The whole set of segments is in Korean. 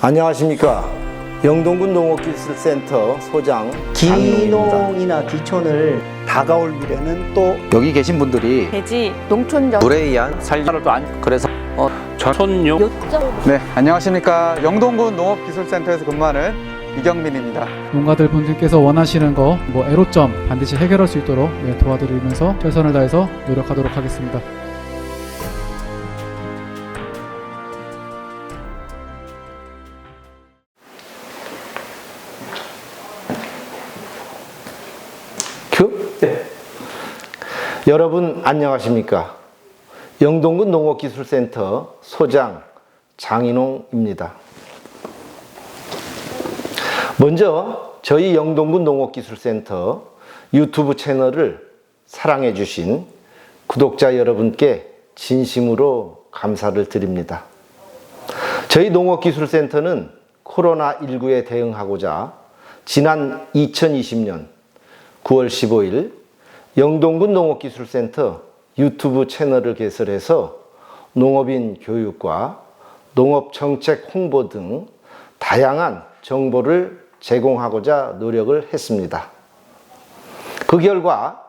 안녕하십니까. 영동군 농업기술센터 소장. 기농이나 기촌을 다가올 미래는 또 여기 계신 분들이 돼지 농촌 연 물에 의한 살림을 또안 그래서 어, 전용 요점 네, 안녕하십니까. 영동군 농업기술센터에서 근무하는 이경민입니다. 농가들 분들께서 원하시는 거, 뭐 애로점 반드시 해결할 수 있도록 예, 도와드리면서 최선을 다해서 노력하도록 하겠습니다. 큐? 네. 여러분 안녕하십니까. 영동군 농업기술센터 소장 장인홍입니다. 먼저 저희 영동군 농업기술센터 유튜브 채널을 사랑해 주신 구독자 여러분께 진심으로 감사를 드립니다. 저희 농업기술센터는 코로나19에 대응하고자 지난 2020년 9월 15일 영동군 농업기술센터 유튜브 채널을 개설해서 농업인 교육과 농업 정책 홍보 등 다양한 정보를 제공하고자 노력을 했습니다. 그 결과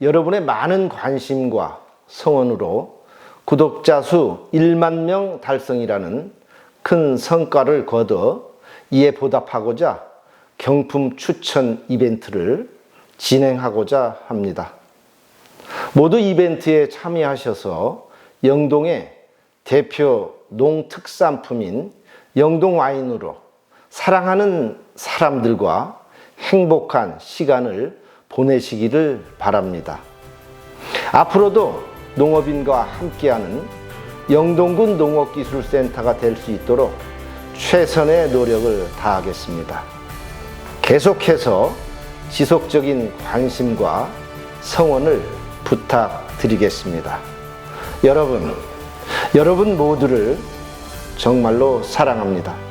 여러분의 많은 관심과 성원으로 구독자 수 1만 명 달성이라는 큰 성과를 거둬 이에 보답하고자 경품 추천 이벤트를 진행하고자 합니다. 모두 이벤트에 참여하셔서 영동의 대표 농특산품인 영동 와인으로 사랑하는 사람들과 행복한 시간을 보내시기를 바랍니다. 앞으로도 농업인과 함께하는 영동군 농업기술센터가 될 수 있도록 최선의 노력을 다하겠습니다. 계속해서 지속적인 관심과 성원을 부탁드리겠습니다. 여러분, 여러분 모두를 정말로 사랑합니다.